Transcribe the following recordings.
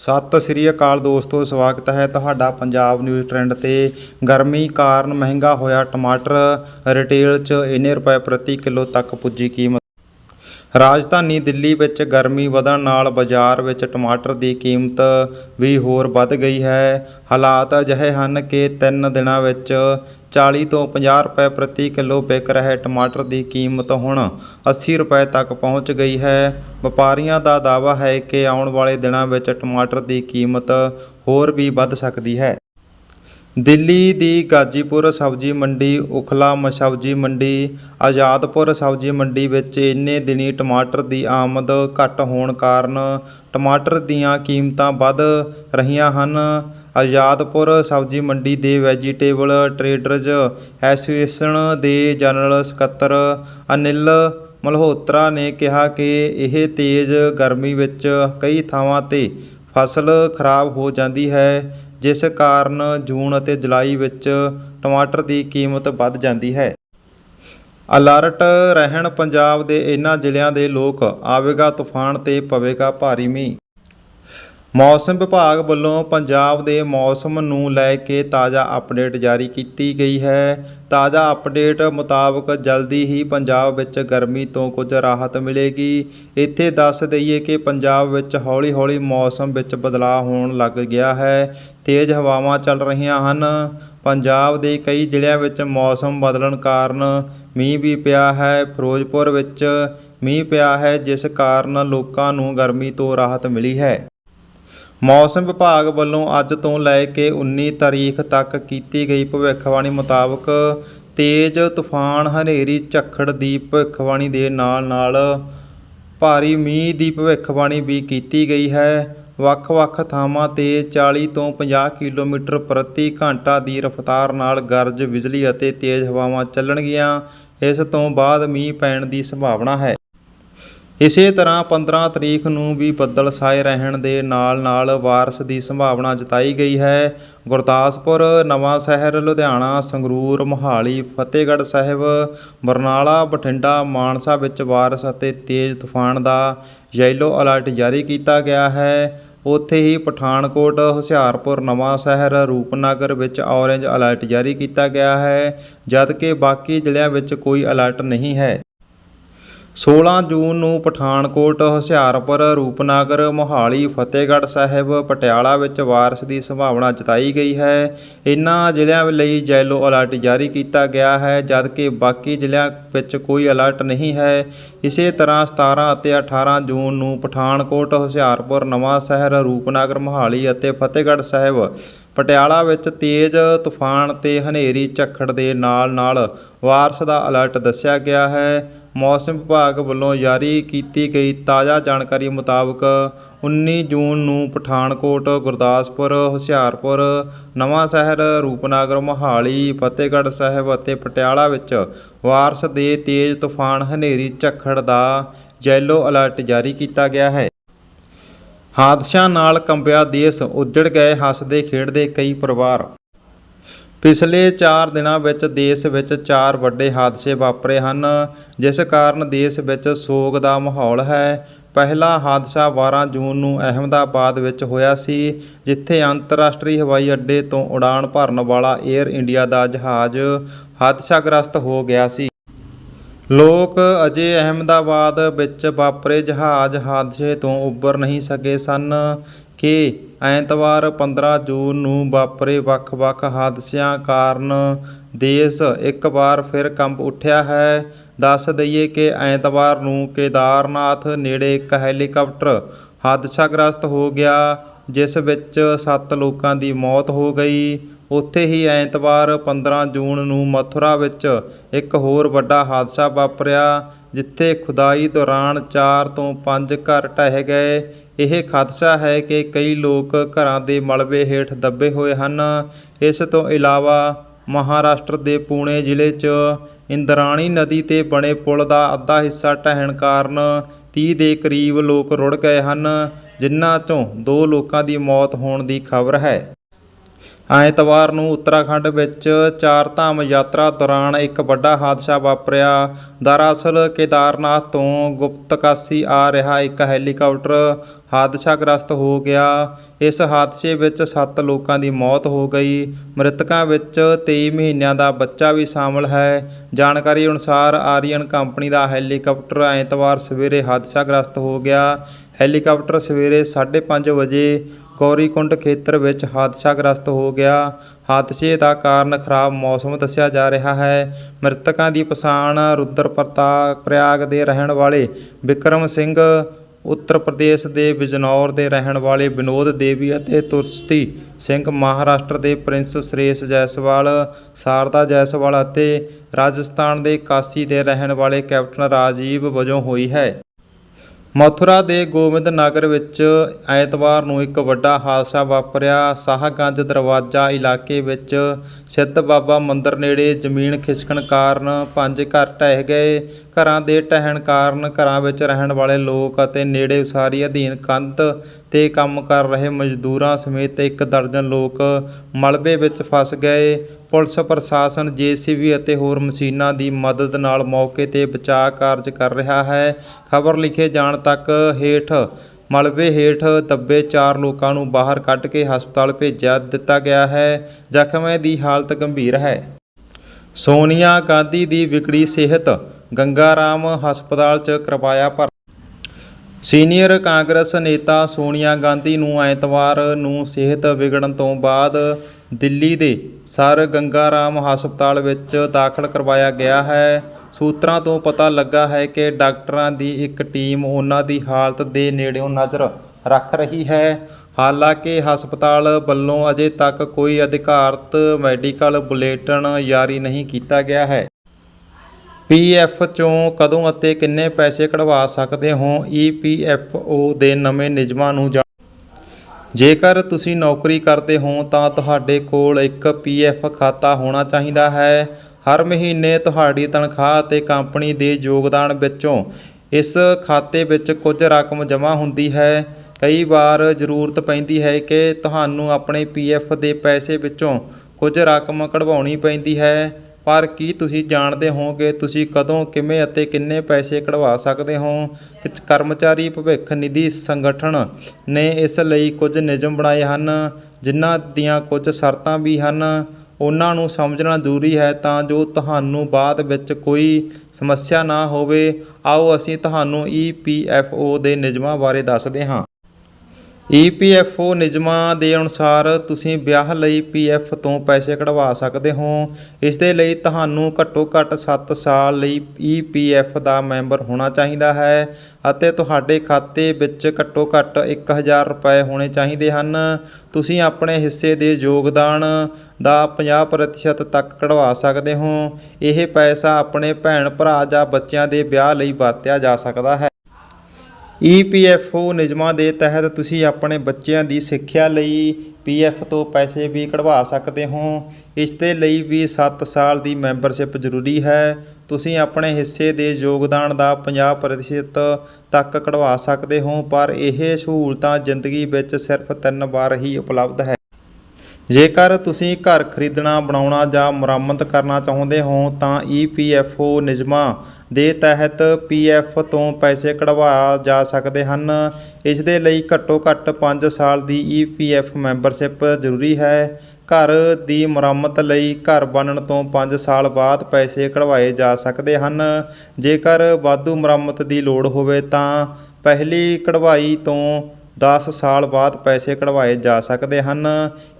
ਸਤਿ ਸ੍ਰੀ ਅਕਾਲ ਦੋਸਤੋ, ਸਵਾਗਤ ਹੈ ਤੁਹਾਡਾ ਪੰਜਾਬ ਨਿਊਜ਼ ਟ੍ਰੈਂਡ ਤੇ। ਗਰਮੀ ਕਾਰਨ ਮਹਿੰਗਾ ਹੋਇਆ ਟਮਾਟਰ ਰਿਟੇਲ 'ਚ ਇੰਨੇ ਰੁਪਏ ਪ੍ਰਤੀ ਕਿਲੋ ਤੱਕ ਪੁੱਜੀ ਕੀਮਤ। ਰਾਜਧਾਨੀ ਦਿੱਲੀ ਵਿੱਚ ਗਰਮੀ ਵਧਣ ਨਾਲ ਬਾਜ਼ਾਰ ਵਿੱਚ ਟਮਾਟਰ ਦੀ ਕੀਮਤ ਵੀ ਹੋਰ ਵੱਧ ਗਈ ਹੈ। ਹਾਲਾਤ ਅਜਿਹੇ ਹਨ ਕਿ ਤਿੰਨ ਦਿਨਾਂ ਵਿੱਚ 40 ਤੋਂ 50 ਰੁਪਏ ਪ੍ਰਤੀ ਕਿਲੋ ਵਿਕ ਰਹੇ ਟਮਾਟਰ ਦੀ ਕੀਮਤ ਹੁਣ 80 ਰੁਪਏ ਤੱਕ ਪਹੁੰਚ ਗਈ ਹੈ। ਵਪਾਰੀਆਂ ਦਾ ਦਾਅਵਾ ਹੈ ਕਿ ਆਉਣ ਵਾਲੇ ਦਿਨਾਂ ਵਿੱਚ ਟਮਾਟਰ ਦੀ ਕੀਮਤ ਹੋਰ ਵੀ ਵੱਧ ਸਕਦੀ ਹੈ। ਦਿੱਲੀ ਦੀ ਗਾਜੀਪੁਰ ਸਬਜ਼ੀ ਮੰਡੀ, ਉਖਲਾ ਮ- ਸਬਜ਼ੀ ਮੰਡੀ, ਆਜ਼ਾਦਪੁਰ ਸਬਜ਼ੀ ਮੰਡੀ ਵਿੱਚ ਇੰਨੇ ਦਿਨੀ ਟਮਾਟਰ ਦੀ ਆਮਦ ਘੱਟ ਹੋਣ ਕਾਰਨ ਟਮਾਟਰ ਦੀਆਂ ਕੀਮਤਾਂ ਵੱਧ ਰਹੀਆਂ ਹਨ। ਆਜ਼ਾਦਪੁਰ ਸਬਜ਼ੀ ਮੰਡੀ ਦੇ ਵੈਜੀਟੇਬਲ ਟਰੇਡਰਜ਼ ਐਸੋਸੀਏਸ਼ਨ ਦੇ ਜਨਰਲ ਸਕੱਤਰ ਅਨਿਲ ਮਲਹੋਤਰਾ ਨੇ ਕਿਹਾ ਕਿ ਇਹ ਤੇਜ਼ ਗਰਮੀ ਵਿੱਚ ਕਈ ਥਾਵਾਂ ਤੇ ਫਸਲ ਖਰਾਬ ਹੋ ਜਾਂਦੀ ਹੈ, ਜਿਸ ਕਾਰਨ ਜੂਨ ਅਤੇ ਜੁਲਾਈ ਵਿੱਚ ਟਮਾਟਰ ਦੀ ਕੀਮਤ ਵੱਧ ਜਾਂਦੀ ਹੈ। ਅਲਰਟ ਰਹਿਣ ਪੰਜਾਬ ਦੇ ਇਨ੍ਹਾਂ ਜ਼ਿਲ੍ਹਿਆਂ ਦੇ ਲੋਕ ਆਵੇਗਾ ਤੂਫਾਨ ਤੇ ਪਵੇਗਾ ਭਾਰੀ ਮੀਂਹ। ਮੌਸਮ ਵਿਭਾਗ ਵੱਲੋਂ ਪੰਜਾਬ ਦੇ ਮੌਸਮ ਨੂੰ ਲੈ ਕੇ ਤਾਜ਼ਾ ਅਪਡੇਟ ਜਾਰੀ ਕੀਤੀ ਗਈ ਹੈ। ਤਾਜ਼ਾ ਅਪਡੇਟ ਮੁਤਾਬਕ ਜਲਦੀ ਹੀ ਪੰਜਾਬ ਵਿੱਚ ਗਰਮੀ ਤੋਂ ਕੁਝ ਰਾਹਤ ਮਿਲੇਗੀ। ਇੱਥੇ ਦੱਸ ਦਈਏ ਕਿ ਪੰਜਾਬ ਵਿੱਚ ਹੌਲੀ-ਹੌਲੀ ਮੌਸਮ ਵਿੱਚ ਬਦਲਾਅ ਹੋਣ ਲੱਗ ਗਿਆ ਹੈ। ਤੇਜ਼ ਹਵਾਵਾਂ ਚੱਲ ਰਹੀਆਂ ਹਨ। ਪੰਜਾਬ ਦੇ ਕਈ ਜ਼ਿਲ੍ਹਿਆਂ ਵਿੱਚ ਮੌਸਮ ਬਦਲਣ ਕਾਰਨ ਮੀਂਹ ਵੀ ਪਿਆ ਹੈ। ਫਿਰੋਜ਼ਪੁਰ ਵਿੱਚ ਮੀਂਹ ਪਿਆ ਹੈ, ਜਿਸ ਕਾਰਨ ਲੋਕਾਂ ਨੂੰ ਗਰਮੀ ਤੋਂ ਰਾਹਤ ਮਿਲੀ ਹੈ। ਮੌਸਮ ਵਿਭਾਗ ਵੱਲੋਂ ਅੱਜ ਤੋਂ ਲੈ ਕੇ 19 ਤਾਰੀਖ ਤੱਕ ਕੀਤੀ ਗਈ ਭਵਿੱਖਬਾਣੀ ਮੁਤਾਬਕ ਤੇਜ਼ ਤੂਫਾਨ ਹਨੇਰੀ ਝੱਖੜ ਦੀ ਭਵਿੱਖਬਾਣੀ ਦੇ ਨਾਲ-ਨਾਲ ਭਾਰੀ ਮੀਂਹ ਦੀ ਭਵਿੱਖਬਾਣੀ ਵੀ ਕੀਤੀ ਗਈ ਹੈ। ਵੱਖ-ਵੱਖ ਥਾਵਾਂ ਤੇ 40 ਤੋਂ 50 ਕਿਲੋਮੀਟਰ ਪ੍ਰਤੀ ਘੰਟਾ ਦੀ ਰਫ਼ਤਾਰ ਨਾਲ ਗਰਜ, ਬਿਜਲੀ ਅਤੇ ਤੇਜ਼ ਹਵਾਵਾਂ ਚੱਲਣਗੀਆਂ। ਇਸ ਤੋਂ ਬਾਅਦ ਮੀਂਹ ਪੈਣ ਦੀ ਸੰਭਾਵਨਾ ਹੈ। ਇਸੇ ਤਰ੍ਹਾਂ 15 ਤਰੀਕ ਨੂੰ ਵੀ ਬੱਦਲ ਛਾਏ ਰਹਿਣ ਦੇ ਨਾਲ-ਨਾਲ ਬਾਰਿਸ਼ ਦੀ ਸੰਭਾਵਨਾ ਜਤਾਈ ਗਈ ਹੈ। ਗੁਰਦਾਸਪੁਰ, ਨਵਾਂ ਸ਼ਹਿਰ, ਲੁਧਿਆਣਾ, ਸੰਗਰੂਰ, ਮੋਹਾਲੀ, ਫਤਿਹਗੜ੍ਹ ਸਾਹਿਬ, ਬਰਨਾਲਾ, ਬਠਿੰਡਾ, ਮਾਨਸਾ ਵਿੱਚ ਬਾਰਿਸ਼ ਅਤੇ ਤੇਜ਼ ਤੂਫਾਨ ਦਾ ਯੈਲੋ ਅਲਰਟ ਜਾਰੀ ਕੀਤਾ ਗਿਆ ਹੈ। ਉੱਥੇ ਹੀ ਪਠਾਨਕੋਟ, ਹੁਸ਼ਿਆਰਪੁਰ, ਨਵਾਂ ਸ਼ਹਿਰ, ਰੂਪਨਗਰ ਵਿੱਚ ਔਰੇਂਜ ਅਲਰਟ ਜਾਰੀ ਕੀਤਾ ਗਿਆ ਹੈ, ਜਦਕਿ ਬਾਕੀ ਜ਼ਿਲ੍ਹਿਆਂ ਵਿੱਚ ਕੋਈ ਅਲਰਟ ਨਹੀਂ ਹੈ। 16 ਜੂਨ ਨੂੰ ਪਠਾਨਕੋਟ, ਹੁਸ਼ਿਆਰਪੁਰ, ਰੂਪਨਗਰ, ਮੋਹਾਲੀ, ਫਤਿਹਗੜ੍ਹ ਸਾਹਿਬ, ਪਟਿਆਲਾ ਵਿੱਚ ਬਾਰਿਸ਼ ਦੀ ਸੰਭਾਵਨਾ ਜਤਾਈ ਗਈ ਹੈ। ਇਨ੍ਹਾਂ ਜ਼ਿਲ੍ਹਿਆਂ ਲਈ ਯੈਲੋ ਅਲਰਟ ਜਾਰੀ ਕੀਤਾ ਗਿਆ ਹੈ, ਜਦਕਿ ਬਾਕੀ ਜ਼ਿਲ੍ਹਿਆਂ ਵਿੱਚ ਕੋਈ ਅਲਰਟ ਨਹੀਂ ਹੈ। ਇਸੇ ਤਰ੍ਹਾਂ 17 ਅਤੇ 18 ਜੂਨ ਨੂੰ ਪਠਾਨਕੋਟ, ਹੁਸ਼ਿਆਰਪੁਰ, ਨਵਾਂ ਸ਼ਹਿਰ, ਰੂਪਨਗਰ, ਮੋਹਾਲੀ ਅਤੇ ਫਤਿਹਗੜ੍ਹ ਸਾਹਿਬ, ਪਟਿਆਲਾ ਵਿੱਚ ਤੇਜ਼ ਤੂਫਾਨ ਤੇ ਹਨੇਰੀ ਝੱਖੜ ਦੇ ਨਾਲ-ਨਾਲ ਵਾਰਸ਼ ਦਾ ਅਲਰਟ ਦੱਸਿਆ ਗਿਆ ਹੈ। ਮੌਸਮ ਵਿਭਾਗ ਵੱਲੋਂ ਜਾਰੀ ਕੀਤੀ ਗਈ ਤਾਜ਼ਾ ਜਾਣਕਾਰੀ ਮੁਤਾਬਕ 19 ਜੂਨ ਨੂੰ ਪਠਾਨਕੋਟ, ਗੁਰਦਾਸਪੁਰ, ਹੁਸ਼ਿਆਰਪੁਰ ਨਵਾਂਸ਼ਹਿਰ ਰੂਪਨਗਰ, ਮੋਹਾਲੀ, ਫਤਿਹਗੜ੍ਹ ਸਾਹਿਬ ਅਤੇ ਪਟਿਆਲਾ ਵਿੱਚ ਵਾਰਸ਼ ਦੇ ਤੇਜ਼ ਤੂਫਾਨ ਹਨੇਰੀ ਝੱਖੜ ਦਾ ਯੈਲੋ ਅਲਰਟ ਜਾਰੀ ਕੀਤਾ ਗਿਆ ਹੈ। ਹਾਦਸਿਆਂ ਨਾਲ ਕੰਬਿਆ ਦੇਸ਼ ਉੱਜੜ ਗਏ, ਹੱਸਦੇ ਖੇਡਦੇ ਕਈ ਪਰਿਵਾਰ। ਪਿਛਲੇ 4 ਦਿਨਾਂ ਵਿੱਚ ਦੇਸ਼ ਵਿੱਚ ਚਾਰ ਵੱਡੇ ਹਾਦਸੇ ਵਾਪਰੇ ਹਨ, ਜਿਸ ਕਾਰਨ ਦੇਸ਼ ਵਿੱਚ ਸੋਗ ਦਾ ਮਾਹੌਲ ਹੈ। ਪਹਿਲਾ ਹਾਦਸਾ 12 ਜੂਨ ਨੂੰ ਅਹਿਮਦਾਬਾਦ ਵਿੱਚ ਹੋਇਆ ਸੀ, ਜਿੱਥੇ ਅੰਤਰਰਾਸ਼ਟਰੀ ਹਵਾਈ ਅੱਡੇ ਤੋਂ ਉਡਾਣ ਭਰਨ ਵਾਲਾ 에ਅਰ ਇੰਡੀਆ ਦਾ ਜਹਾਜ਼ ਹਾਦਸਾਗ੍ਰਸਤ ਹੋ ਗਿਆ ਸੀ। ਲੋਕ ਅਜੇ ਅਹਿਮਦਾਬਾਦ ਵਿੱਚ ਵਾਪਰੇ ਜਹਾਜ਼ ਹਾਦਸੇ ਤੋਂ ਉੱਭਰ ਨਹੀਂ ਸਕੇ ਸਨ ਕਿ ਐਤਵਾਰ 15 ਜੂਨ ਨੂੰ ਵਾਪਰੇ ਵੱਖ-ਵੱਖ ਹਾਦਸਿਆਂ ਕਾਰਨ ਦੇਸ਼ ਇੱਕ ਵਾਰ ਫਿਰ ਕੰਬ ਉੱਠਿਆ ਹੈ। ਦੱਸ ਦਈਏ ਕਿ ਐਤਵਾਰ ਨੂੰ ਕੇਦਾਰਨਾਥ ਨੇੜੇ ਇੱਕ ਹੈਲੀਕਾਪਟਰ ਹਾਦਸਾਗ੍ਰਸਤ ਹੋ ਗਿਆ, ਜਿਸ ਵਿੱਚ 7 ਲੋਕਾਂ ਦੀ ਮੌਤ ਹੋ ਗਈ। ਉੱਥੇ ਹੀ ਐਤਵਾਰ 15 ਜੂਨ ਨੂੰ ਮਥੁਰਾ ਵਿੱਚ ਇੱਕ ਹੋਰ ਵੱਡਾ ਹਾਦਸਾ ਵਾਪਰਿਆ, ਜਿੱਥੇ ਖੁਦਾਈ ਦੌਰਾਨ 4 ਤੋਂ 5 ਘਰ ਢਹਿ ਗਏ। ਇਹ ਖਦਸ਼ਾ ਹੈ ਕਿ ਕਈ ਲੋਕ ਘਰਾਂ ਦੇ ਮਲਬੇ ਹੇਠ ਦੱਬੇ ਹੋਏ ਹਨ। ਇਸ ਤੋਂ ਇਲਾਵਾ ਮਹਾਰਾਸ਼ਟਰ ਦੇ ਪੂਣੇ ਜ਼ਿਲ੍ਹੇ 'ਚ ਇੰਦਰਾਣੀ ਨਦੀ ਤੇ ਬਣੇ ਪੁਲ ਦਾ ਅੱਧਾ ਹਿੱਸਾ ਢਹਿਣ ਕਾਰਨ 30 ਦੇ ਕਰੀਬ ਲੋਕ ਰੁੜ ਗਏ ਹਨ, ਜਿਨ੍ਹਾਂ 'ਚੋਂ ਦੋ ਲੋਕਾਂ ਦੀ ਮੌਤ ਹੋਣ ਦੀ ਖਬਰ ਹੈ। ਐਤਵਾਰ ਨੂੰ ਉੱਤਰਾਖੰਡ ਵਿੱਚ ਚਾਰ ਧਾਮ ਯਾਤਰਾ ਦੌਰਾਨ ਇੱਕ ਵੱਡਾ ਹਾਦਸਾ ਵਾਪਰਿਆ। ਦਰਅਸਲ ਕੇਦਾਰਨਾਥ ਤੋਂ ਗੁਪਤਕਾਸ਼ੀ ਆ ਰਿਹਾ ਇੱਕ ਹੈਲੀਕਾਪਟਰ ਹਾਦਸਾਗ੍ਰਸਤ ਹੋ ਗਿਆ। ਇਸ ਹਾਦਸੇ ਵਿੱਚ 7 ਲੋਕਾਂ ਦੀ ਮੌਤ ਹੋ ਗਈ। ਮ੍ਰਿਤਕਾਂ ਵਿੱਚ 23 ਮਹੀਨਿਆਂ ਦਾ ਬੱਚਾ ਵੀ ਸ਼ਾਮਲ ਹੈ। ਜਾਣਕਾਰੀ ਅਨੁਸਾਰ ਆਰੀਅਨ ਕੰਪਨੀ ਦਾ ਹੈਲੀਕਾਪਟਰ ਐਤਵਾਰ ਸਵੇਰੇ ਹਾਦਸਾਗ੍ਰਸਤ ਹੋ ਗਿਆ। ਹੈਲੀਕਾਪਟਰ ਸਵੇਰੇ 5:30 ਵਜੇ ਗੌਰੀਕੁੰਡ ਖੇਤਰ ਵਿੱਚ ਹਾਦਸਾਗ੍ਰਸਤ ਹੋ ਗਿਆ। ਹਾਦਸੇ ਦਾ ਕਾਰਨ ਖਰਾਬ ਮੌਸਮ ਦੱਸਿਆ ਜਾ ਰਿਹਾ ਹੈ। ਮ੍ਰਿਤਕਾਂ ਦੀ ਪਛਾਣ ਰੁਦਰ ਪ੍ਰਤਾਪ ਪ੍ਰਯਾਗ ਦੇ ਰਹਿਣ ਵਾਲੇ ਵਿਕਰਮ ਸਿੰਘ, ਉੱਤਰ ਪ੍ਰਦੇਸ਼ ਦੇ ਬਿਜਨੌਰ ਦੇ ਰਹਿਣ ਵਾਲੇ ਵਿਨੋਦ ਦੇਵੀ ਅਤੇ ਤੁਰਸਤੀ ਸਿੰਘ, ਮਹਾਰਾਸ਼ਟਰ ਦੇ ਪ੍ਰਿੰਸ ਸੁਰੇਸ਼ ਜੈਸਵਾਲ, ਸਾਰਦਾ ਜੈਸਵਾਲ ਅਤੇ ਰਾਜਸਥਾਨ ਦੇ ਕਾਸੀ ਦੇ ਰਹਿਣ ਵਾਲੇ ਕੈਪਟਨ ਰਾਜੀਵ ਵਜੋਂ ਹੋਈ ਹੈ। ਮਥੁਰਾ ਦੇ ਗੋਬਿੰਦ ਨਗਰ ਵਿੱਚ ਐਤਵਾਰ ਨੂੰ ਇੱਕ ਵੱਡਾ ਹਾਦਸਾ ਵਾਪਰਿਆ। ਸਾਹਗੰਜ ਦਰਵਾਜ਼ਾ ਇਲਾਕੇ ਵਿੱਚ ਸਿੱਧ ਬਾਬਾ ਮੰਦਿਰ ਨੇੜੇ ਜ਼ਮੀਨ ਖਿਸਕਣ ਕਾਰਨ ਪੰਜ ਘਰ ਢਹਿ ਗਏ। ਘਰਾਂ ਦੇ ਢਹਿਣ ਕਾਰਨ ਘਰਾਂ ਵਿੱਚ ਰਹਿਣ ਵਾਲੇ ਲੋਕ ਅਤੇ ਨੇੜੇ ਉਸਾਰੀ ਅਧੀਨ ਕੰਧ ਤੇ ਕੰਮ ਕਰ ਰਹੇ ਮਜ਼ਦੂਰਾਂ ਸਮੇਤ ਇੱਕ ਦਰਜਨ ਲੋਕ ਮਲਬੇ ਵਿੱਚ ਫਸ ਗਏ। ਪੁਲਿਸ ਪ੍ਰਸ਼ਾਸਨ, ਜੀਸੀਬੀ ਅਤੇ ਹੋਰ ਮਸ਼ੀਨਾਂ ਦੀ ਮਦਦ ਨਾਲ ਮੌਕੇ ਤੇ ਬਚਾਅ ਕਾਰਜ ਕਰ ਰਿਹਾ ਹੈ। ਖਬਰ ਲਿਖੇ ਜਾਣ ਤੱਕ ਹੇਠ ਮਲਬੇ ਹੇਠ ਦੱਬੇ ਚਾਰ ਲੋਕਾਂ ਨੂੰ ਬਾਹਰ ਕੱਢ ਕੇ ਹਸਪਤਾਲ ਭੇਜਿਆ ਦਿੱਤਾ ਗਿਆ ਹੈ। ਜ਼ਖਮੀਆਂ ਦੀ ਹਾਲਤ ਗੰਭੀਰ ਹੈ। ਸੋਨੀਆ ਗਾਂਧੀ ਦੀ ਵਿਗੜੀ ਸਿਹਤ ਗੰਗਾ ਰਾਮ ਹਸਪਤਾਲ 'ਚ ਕਰਵਾਇਆ ਭਰ ਸੀਨੀਅਰ ਕਾਂਗਰਸ ਨੇਤਾ ਸੋਨੀਆ ਗਾਂਧੀ ਨੂੰ ਐਤਵਾਰ ਨੂੰ ਸਿਹਤ ਵਿਗੜਨ ਤੋਂ ਬਾਅਦ ਦਿੱਲੀ ਦੇ ਸਰ ਗੰਗਾ ਰਾਮ ਹਸਪਤਾਲ ਵਿੱਚ ਦਾਖਲ ਕਰਵਾਇਆ ਗਿਆ ਹੈ। ਸੂਤਰਾਂ ਤੋਂ ਪਤਾ ਲੱਗਾ ਹੈ ਕਿ ਡਾਕਟਰਾਂ ਦੀ ਇੱਕ ਟੀਮ ਉਹਨਾਂ ਦੀ ਹਾਲਤ ਦੇ ਨੇੜਿਓਂ ਨਜ਼ਰ ਰੱਖ ਰਹੀ ਹੈ। ਹਾਲਾਂਕਿ ਹਸਪਤਾਲ ਵੱਲੋਂ ਅਜੇ ਤੱਕ ਕੋਈ ਅਧਿਕਾਰਤ ਮੈਡੀਕਲ ਬੁਲੇਟਿਨ ਜਾਰੀ ਨਹੀਂ ਕੀਤਾ ਗਿਆ ਹੈ। ਪੀਐਫ ਚੋਂ ਕਦੋਂ ਅਤੇ ਕਿੰਨੇ ਪੈਸੇ ਕਢਵਾ ਸਕਦੇ ਹੋ? ਈਪੀਐਫਓ ਦੇ ਨਵੇਂ ਨਿਯਮਾਂ ਨੂੰ ਜਾਣ ਜੇਕਰ ਤੁਸੀਂ ਨੌਕਰੀ ਕਰਦੇ ਹੋ ਤਾਂ ਤੁਹਾਡੇ ਕੋਲ ਇੱਕ ਪੀਐਫ ਖਾਤਾ ਹੋਣਾ ਚਾਹੀਦਾ ਹੈ। ਹਰ ਮਹੀਨੇ ਤੁਹਾਡੀ ਤਨਖਾਹ ਅਤੇ ਕੰਪਨੀ ਦੇ ਯੋਗਦਾਨ ਵਿੱਚੋਂ ਇਸ ਖਾਤੇ ਵਿੱਚ ਕੁਝ ਰਕਮ ਜਮ੍ਹਾਂ ਹੁੰਦੀ ਹੈ। ਕਈ ਵਾਰ ਜ਼ਰੂਰਤ ਪੈਂਦੀ ਹੈ ਕਿ ਤੁਹਾਨੂੰ ਆਪਣੇ ਪੀਐਫ ਦੇ ਪੈਸੇ ਵਿੱਚੋਂ ਕੁਝ ਰਕਮ ਕਢਵਾਉਣੀ ਪੈਂਦੀ ਹੈ। ਪਰ ਕੀ ਤੁਸੀਂ ਜਾਣਦੇ ਹੋ ਕਿ ਤੁਸੀਂ ਕਦੋਂ, ਕਿਵੇਂ ਅਤੇ ਕਿੰਨੇ ਪੈਸੇ ਕਢਵਾ ਸਕਦੇ ਹੋ? ਕਰਮਚਾਰੀ ਭਵਿੱਖ ਨਿਧੀ ਸੰਗਠਨ ਨੇ ਇਸ ਲਈ ਕੁਝ ਨਿਯਮ ਬਣਾਏ ਹਨ, ਜਿਨ੍ਹਾਂ ਦੀਆਂ ਕੁਝ ਸ਼ਰਤਾਂ ਵੀ ਹਨ। ਉਹਨਾਂ ਨੂੰ ਸਮਝਣਾ ਜ਼ਰੂਰੀ ਹੈ ਤਾਂ ਜੋ ਤੁਹਾਨੂੰ ਬਾਅਦ ਵਿੱਚ ਕੋਈ ਸਮੱਸਿਆ ਨਾ ਹੋਵੇ। ਆਓ ਅਸੀਂ ਤੁਹਾਨੂੰ ਈ ਪੀ ਐੱਫ ਓ ਦੇ ਨਿਯਮਾਂ ਬਾਰੇ ਦੱਸਦੇ ਹਾਂ। ਈਪੀਐਫਓ ਨਿਯਮਾਂ ਦੇ ਅਨੁਸਾਰ ਤੁਸੀਂ ਵਿਆਹ ਲਈ ਪੀਐਫ ਤੋਂ ਪੈਸੇ ਕਢਵਾ ਸਕਦੇ ਹੋ। ਇਸ ਦੇ ਲਈ ਤੁਹਾਨੂੰ ਘੱਟੋ ਘੱਟ 7 ਸਾਲ ਲਈ ਈਪੀਐਫ ਦਾ ਮੈਂਬਰ ਹੋਣਾ ਚਾਹੀਦਾ ਹੈ ਅਤੇ ਤੁਹਾਡੇ ਖਾਤੇ ਵਿੱਚ ਘੱਟੋ ਘੱਟ 1000 ਰੁਪਏ ਹੋਣੇ ਚਾਹੀਦੇ ਹਨ। ਤੁਸੀਂ ਆਪਣੇ ਹਿੱਸੇ ਦੇ ਯੋਗਦਾਨ ਦਾ 50% ਤੱਕ ਕਢਵਾ ਸਕਦੇ ਹੋ। ਇਹ ਪੈਸਾ ਆਪਣੇ ਭੈਣ ਭਰਾ ਜਾਂ ਬੱਚਿਆਂ ਦੇ ਵਿਆਹ ਲਈ ਵਰਤਿਆ ਜਾ ਸਕਦਾ ਹੈ। ਈਪੀਐਫਓ ਨਿਯਮਾਂ ਦੇ ਤਹਿਤ ਤੁਸੀਂ ਆਪਣੇ ਬੱਚਿਆਂ ਦੀ ਸਿੱਖਿਆ ਲਈ ਪੀਐਫ ਤੋਂ ਪੈਸੇ ਵੀ ਕਢਵਾ ਸਕਦੇ ਹੋ। ਇਸ ਦੇ ਲਈ ਵੀ 7 ਸਾਲ ਦੀ ਮੈਂਬਰਸ਼ਿਪ ਜ਼ਰੂਰੀ ਹੈ। ਤੁਸੀਂ ਆਪਣੇ ਹਿੱਸੇ ਦੇ ਯੋਗਦਾਨ ਦਾ 50% ਤੱਕ ਕਢਵਾ ਸਕਦੇ ਹੋ, ਪਰ ਇਹ ਸਹੂਲਤਾਂ ਜ਼ਿੰਦਗੀ ਵਿੱਚ ਸਿਰਫ ਤਿੰਨ ਵਾਰ ਹੀ ਉਪਲਬਧ ਹੈ। ਜੇਕਰ ਤੁਸੀਂ ਘਰ ਖਰੀਦਣਾ, ਬਣਾਉਣਾ ਜਾਂ ਮੁਰੰਮਤ ਕਰਨਾ ਚਾਹੁੰਦੇ ਹੋ, ਤਾਂ ਈਪੀਐਫਓ ਨਿਯਮਾਂ ਦੇ ਤਹਿਤ ਪੀਐਫ ਤੋਂ ਪੈਸੇ ਕਢਵਾ ਜਾ ਸਕਦੇ ਹਨ। ਇਸ ਦੇ ਲਈ ਘੱਟੋ ਘੱਟ 5 ਸਾਲ ਦੀ ਈਪੀਐਫ ਮੈਂਬਰਸ਼ਿਪ ਜ਼ਰੂਰੀ ਹੈ। ਘਰ ਦੀ ਮੁਰੰਮਤ ਲਈ ਘਰ ਬਣਨ ਤੋਂ 5 ਸਾਲ ਬਾਅਦ ਪੈਸੇ ਕਢਵਾਏ ਜਾ ਸਕਦੇ ਹਨ। ਜੇਕਰ ਵਾਧੂ ਮੁਰੰਮਤ ਦੀ ਲੋੜ ਹੋਵੇ ਤਾਂ ਪਹਿਲੀ ਕਢਵਾਈ ਤੋਂ 10 ਸਾਲ ਬਾਅਦ ਪੈਸੇ ਕਢਵਾਏ ਜਾ ਸਕਦੇ ਹਨ।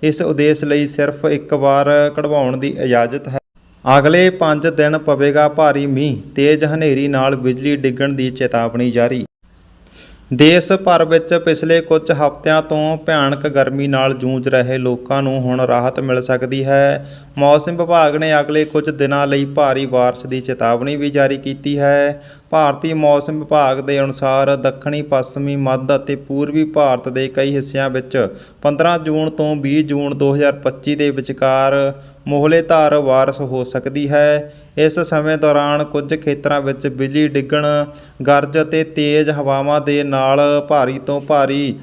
ਇਸ ਉਦੇਸ਼ ਲਈ ਸਿਰਫ ਇੱਕ ਵਾਰ ਕਢਵਾਉਣ ਦੀ ਇਜਾਜ਼ਤ ਹੈ। ਅਗਲੇ 5 ਦਿਨ ਪਵੇਗਾ ਭਾਰੀ ਮੀਂਹ, ਤੇਜ਼ ਹਨੇਰੀ ਨਾਲ ਬਿਜਲੀ ਡਿੱਗਣ ਦੀ ਚੇਤਾਵਨੀ ਜਾਰੀ। ਦੇਸ਼ ਭਰ ਵਿੱਚ ਪਿਛਲੇ ਕੁਝ ਹਫ਼ਤਿਆਂ ਤੋਂ ਭਿਆਨਕ ਗਰਮੀ ਨਾਲ ਜੂਝ ਰਹੇ ਲੋਕਾਂ ਨੂੰ ਹੁਣ ਰਾਹਤ ਮਿਲ ਸਕਦੀ ਹੈ। ਮੌਸਮ ਵਿਭਾਗ ਨੇ ਅਗਲੇ ਕੁਝ ਦਿਨਾਂ ਲਈ ਭਾਰੀ ਬਾਰਿਸ਼ ਦੀ ਚੇਤਾਵਨੀ ਵੀ ਜਾਰੀ ਕੀਤੀ ਹੈ। ਭਾਰਤੀ ਮੌਸਮ ਵਿਭਾਗ ਦੇ ਅਨੁਸਾਰ ਦੱਖਣੀ, ਪੱਛਮੀ, ਮੱਧ ਅਤੇ ਪੂਰਬੀ ਭਾਰਤ ਦੇ ਕਈ ਹਿੱਸਿਆਂ ਵਿੱਚ 15 ਜੂਨ ਤੋਂ 20 ਜੂਨ 2025 ਦੇ ਵਿਚਕਾਰ ਮੋਹਲੇਧਾਰ ਬਾਰਿਸ਼ ਹੋ ਸਕਦੀ ਹੈ। ਇਸ ਸਮੇਂ ਦੌਰਾਨ ਕੁਝ ਖੇਤਰਾਂ ਵਿੱਚ ਬਿਜਲੀ ਡਿੱਗਣ, ਗਰਜ ਅਤੇ ਤੇਜ਼ ਹਵਾਵਾਂ ਦੇ ਨਾਲ ਭਾਰੀ ਤੋਂ ਭਾਰੀ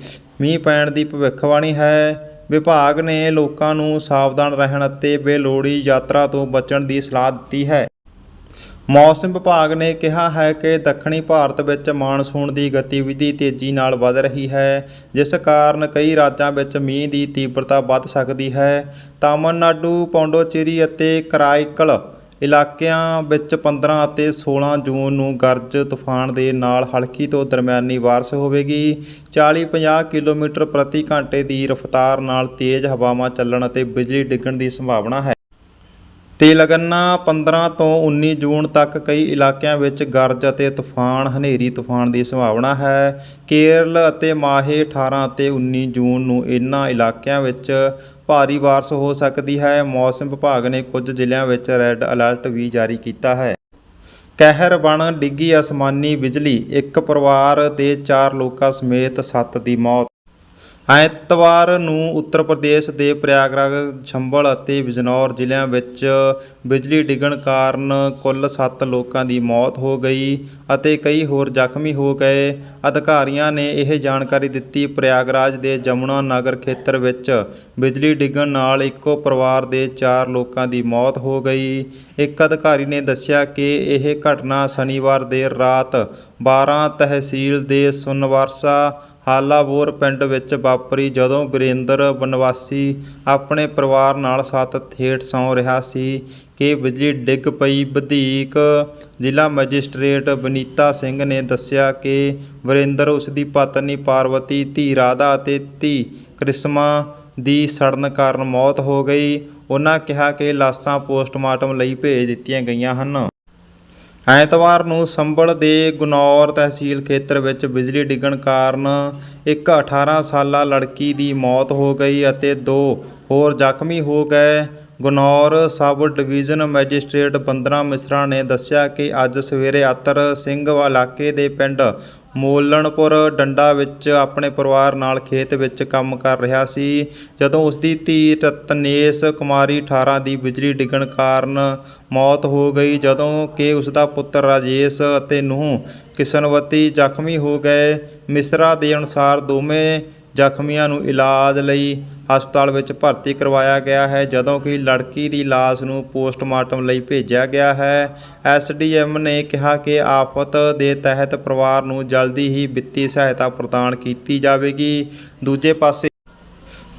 ਮੀਂਹ ਪੈਣ ਦੀ ਭਵਿੱਖਬਾਣੀ ਹੈ। ਵਿਭਾਗ ਨੇ ਲੋਕਾਂ ਨੂੰ ਸਾਵਧਾਨ ਰਹਿਣ ਅਤੇ ਬੇਲੋੜੀ ਯਾਤਰਾ ਤੋਂ ਬਚਣ ਦੀ ਸਲਾਹ ਦਿੱਤੀ ਹੈ। ਮੌਸਮ ਵਿਭਾਗ ਨੇ ਕਿਹਾ ਹੈ ਕਿ ਦੱਖਣੀ ਭਾਰਤ ਵਿੱਚ ਮਾਨਸੂਨ ਦੀ ਗਤੀਵਿਧੀ ਤੇਜ਼ੀ ਨਾਲ ਵਧ ਰਹੀ ਹੈ, ਜਿਸ ਕਾਰਨ ਕਈ ਰਾਜਾਂ ਵਿੱਚ ਮੀਂਹ ਦੀ ਤੀਬਰਤਾ ਵੱਧ ਸਕਦੀ ਹੈ। ਤਾਮਿਲਨਾਡੂ, ਪੌਂਡੋਚੇਰੀ ਅਤੇ ਕਰਾਈਕਲ ਇਲਾਕਿਆਂ ਵਿੱਚ 15 ਅਤੇ 16 ਜੂਨ ਨੂੰ ਗਰਜ ਤੂਫਾਨ ਦੇ ਨਾਲ ਹਲਕੀ ਤੋਂ ਦਰਮਿਆਨੀ ਬਾਰਿਸ਼ ਹੋਵੇਗੀ। 40-50 ਕਿਲੋਮੀਟਰ ਪ੍ਰਤੀ ਘੰਟੇ ਦੀ ਰਫ਼ਤਾਰ ਨਾਲ ਤੇਜ਼ ਹਵਾਵਾਂ ਚੱਲਣ ਅਤੇ ਬਿਜਲੀ ਡਿੱਗਣ ਦੀ ਸੰਭਾਵਨਾ ਹੈ। ਤੇਲੰਗਾਨਾ 15 ਤੋਂ 19 ਜੂਨ ਤੱਕ ਕਈ ਇਲਾਕਿਆਂ ਵਿੱਚ ਗਰਜ ਅਤੇ ਤੂਫਾਨ, ਹਨੇਰੀ ਤੂਫਾਨ ਦੀ ਸੰਭਾਵਨਾ ਹੈ। ਕੇਰਲ ਅਤੇ ਮਾਹੇ 18 ਅਤੇ 19 ਜੂਨ ਨੂੰ ਇਨ੍ਹਾਂ ਇਲਾਕਿਆਂ ਵਿੱਚ ਭਾਰੀ ਬਾਰਿਸ਼ ਹੋ ਸਕਦੀ ਹੈ। ਮੌਸਮ ਵਿਭਾਗ ਨੇ ਕੁਝ ਜ਼ਿਲ੍ਹਿਆਂ ਵਿੱਚ ਰੈੱਡ ਅਲਰਟ ਵੀ ਜਾਰੀ ਕੀਤਾ ਹੈ। ਕਹਿਰ ਬਣ ਡਿੱਗੀ ਅਸਮਾਨੀ ਬਿਜਲੀ, ਇੱਕ ਪਰਿਵਾਰ ਦੇ 4 ਲੋਕਾਂ ਸਮੇਤ 7 ਦੀ ਮੌਤ। ਐਤਵਾਰ ਨੂੰ ਉੱਤਰ ਪ੍ਰਦੇਸ਼ ਦੇ ਪ੍ਰਯਾਗਰਾਜ, ਛੰਬਲ ਅਤੇ ਬਿਜਨੌਰ ਜ਼ਿਲ੍ਹਿਆਂ ਵਿੱਚ ਬਿਜਲੀ ਡਿੱਗਣ ਕਾਰਨ ਕੁੱਲ 7 ਲੋਕਾਂ ਦੀ ਮੌਤ ਹੋ ਗਈ ਅਤੇ ਕਈ ਹੋਰ ਜ਼ਖਮੀ ਹੋ ਗਏ। ਅਧਿਕਾਰੀਆਂ ਨੇ ਇਹ ਜਾਣਕਾਰੀ ਦਿੱਤੀ। ਪ੍ਰਯਾਗਰਾਜ ਦੇ ਜਮੁਨਾ ਨਗਰ ਖੇਤਰ ਵਿੱਚ ਬਿਜਲੀ ਡਿੱਗਣ ਨਾਲ ਇੱਕੋ ਪਰਿਵਾਰ ਦੇ 4 ਲੋਕਾਂ ਦੀ ਮੌਤ ਹੋ ਗਈ। ਇੱਕ ਅਧਿਕਾਰੀ ਨੇ ਦੱਸਿਆ ਕਿ ਇਹ ਘਟਨਾ ਸ਼ਨੀਵਾਰ ਦੇਰ ਰਾਤ 12 ਤਹਿਸੀਲ ਦੇ ਸੁਨਵਰਸਾ ਹਾਲਾਬੋਰ ਪਿੰਡ ਵਿੱਚ ਵਾਪਰੀ, ਜਦੋਂ ਬਰਿੰਦਰ ਬਨਵਾਸੀ ਆਪਣੇ ਪਰਿਵਾਰ ਨਾਲ ਸੱਤ ਥੇਟ ਸੌਂ ਰਿਹਾ ਸੀ ਕਿ ਬਿਜਲੀ ਡਿੱਗ ਪਈ। ਵਧੀਕ ਜ਼ਿਲ੍ਹਾ ਮੈਜਿਸਟ੍ਰੇਟ ਬਨੀਤਾ ਸਿੰਘ ਨੇ ਦੱਸਿਆ ਕਿ ਵਰਿੰਦਰ ਉਸ ਦੀ ਪਤਨੀ ਪਾਰਵਤੀ ਧੀ ਰਾਧਾ ਅਤੇ ਧੀ ਕ੍ਰਿਸ਼ਮਾ ਦੀ ਸੜਨ ਕਾਰਨ ਮੌਤ ਹੋ ਗਈ। ਉਹਨਾਂ ਕਿਹਾ ਕਿ ਲਾਸ਼ਾਂ ਪੋਸਟਮਾਰਟਮ ਲਈ ਭੇਜ ਦਿੱਤੀਆਂ ਗਈਆਂ ਹਨ। ਐਤਵਾਰ ਨੂੰ ਸੰਭਲ ਦੇ ਗੁਨੌਰ ਤਹਿਸੀਲ ਖੇਤਰ ਵਿੱਚ ਬਿਜਲੀ ਡਿੱਗਣ ਕਾਰਨ ਇੱਕ 18 ਸਾਲਾ ਲੜਕੀ ਦੀ ਮੌਤ ਹੋ ਗਈ ਅਤੇ ਦੋ ਹੋਰ ਜ਼ਖਮੀ ਹੋ ਗਏ। Gunnaur sub division magistrate Bandana Mishra ਨੇ ਦੱਸਿਆ ਕਿ ਅੱਜ ਸਵੇਰੇ ਅਤਰ ਸਿੰਘ ਇਲਾਕੇ ਦੇ ਪਿੰਡ ਮੋਲਣਪੁਰ ਡੰਡਾ ਵਿੱਚ ਆਪਣੇ ਪਰਿਵਾਰ ਨਾਲ ਖੇਤ ਵਿੱਚ ਕੰਮ ਕਰ ਰਿਹਾ ਸੀ। ਜਦੋਂ ਉਸ ਦੀ ਧੀ ਰਤਨੇਸ਼ ਕੁਮਾਰੀ 18 ਦੀ ਬਿਜਲੀ ਡਿੱਗਣ ਕਾਰਨ ਮੌਤ ਹੋ ਗਈ, ਜਦੋਂ ਕਿ ਉਸ ਦਾ ਪੁੱਤਰ ਰਾਜੇਸ਼ ਅਤੇ ਨੂੰਹ ਕਿਸ਼ਨਵਤੀ ਜ਼ਖਮੀ ਹੋ ਗਏ। ਮਿਸਰਾ ਦੇ ਅਨੁਸਾਰ ਦੋਵੇਂ ਜ਼ਖਮੀਆਂ ਨੂੰ ਇਲਾਜ ਲਈ ਹਸਪਤਾਲ ਵਿੱਚ ਭਰਤੀ ਕਰਵਾਇਆ ਗਿਆ ਹੈ, ਜਦੋਂ ਕਿ ਲੜਕੀ ਦੀ ਲਾਸ਼ ਨੂੰ ਪੋਸਟਮਾਰਟਮ ਲਈ ਭੇਜਿਆ ਗਿਆ ਹੈ। ਐਸਡੀਐਮ ਨੇ ਕਿਹਾ ਕਿ ਆਫਤ ਦੇ ਤਹਿਤ ਪਰਿਵਾਰ ਨੂੰ ਜਲਦੀ ਹੀ ਵਿੱਤੀ ਸਹਾਇਤਾ ਪ੍ਰਦਾਨ ਕੀਤੀ ਜਾਵੇਗੀ। ਦੂਜੇ ਪਾਸੇ,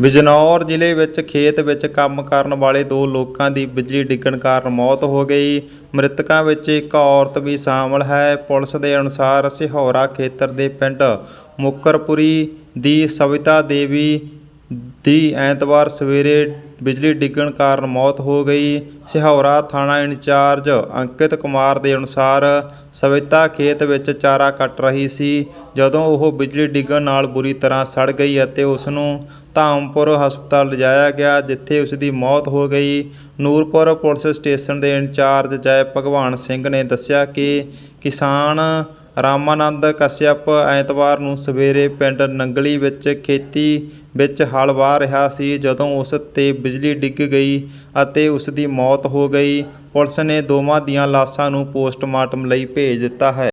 ਬਿਜਨੌਰ ਜ਼ਿਲ੍ਹੇ ਵਿੱਚ ਖੇਤ ਵਿੱਚ ਕੰਮ ਕਰਨ ਵਾਲੇ ਦੋ ਲੋਕਾਂ ਦੀ ਬਿਜਲੀ ਡਿੱਗਣ ਕਾਰਨ ਮੌਤ ਹੋ ਗਈ। ਮ੍ਰਿਤਕਾਂ ਵਿੱਚ ਇੱਕ ਔਰਤ ਵੀ ਸ਼ਾਮਲ ਹੈ। ਪੁਲਿਸ ਦੇ ਅਨੁਸਾਰ ਸਿਹੌਰਾ ਖੇਤਰ ਦੇ ਪਿੰਡ ਮੁੱਕਰਪੁਰੀ ਦੀ ਸਵਿਤਾ ਦੇਵੀ ਦੀ ਐਤਵਾਰ ਸਵੇਰੇ ਬਿਜਲੀ ਡਿੱਗਣ ਕਾਰਨ ਮੌਤ ਹੋ ਗਈ। ਸਿਹੌਰਾ ਥਾਣਾ ਇੰਚਾਰਜ ਅੰਕਿਤ ਕੁਮਾਰ ਦੇ ਅਨੁਸਾਰ ਸਵਿਤਾ ਖੇਤ ਵਿੱਚ ਚਾਰਾ ਕੱਟ ਰਹੀ ਸੀ। ਜਦੋਂ ਉਹ ਬਿਜਲੀ ਡਿੱਗਣ ਨਾਲ ਬੁਰੀ ਤਰ੍ਹਾਂ ਸੜ ਗਈ ਅਤੇ ਉਸ ਨੂੰ ਧਾਮਪੁਰ ਹਸਪਤਾਲ ਲਿਜਾਇਆ ਗਿਆ, ਜਿੱਥੇ ਉਸ ਦੀ ਮੌਤ ਹੋ ਗਈ। ਨੂਰਪੁਰ ਪੁਲਿਸ ਸਟੇਸ਼ਨ ਦੇ ਇੰਚਾਰਜ ਜੈ ਭਗਵਾਨ ਸਿੰਘ ਨੇ ਦੱਸਿਆ ਕਿ ਕਿਸਾਨ ਰਾਮਾਨੰਦ ਕਸ਼ਯਪ ਐਤਵਾਰ ਨੂੰ ਸਵੇਰੇ ਪਿੰਡ ਨੰਗਲੀ ਵਿੱਚ ਖੇਤੀ ਵਿੱਚ ਹਲ ਵਾਹ ਰਿਹਾ ਸੀ, ਜਦੋਂ ਉਸ ਤੇ ਬਿਜਲੀ ਡਿੱਗ ਗਈ ਅਤੇ ਉਸ ਦੀ ਮੌਤ ਹੋ ਗਈ। ਪੁਲਿਸ ਨੇ ਦੋਵਾਂ ਦੀਆਂ ਲਾਸ਼ਾਂ ਨੂੰ ਪੋਸਟਮਾਰਟਮ ਲਈ ਭੇਜ ਦਿੱਤਾ ਹੈ।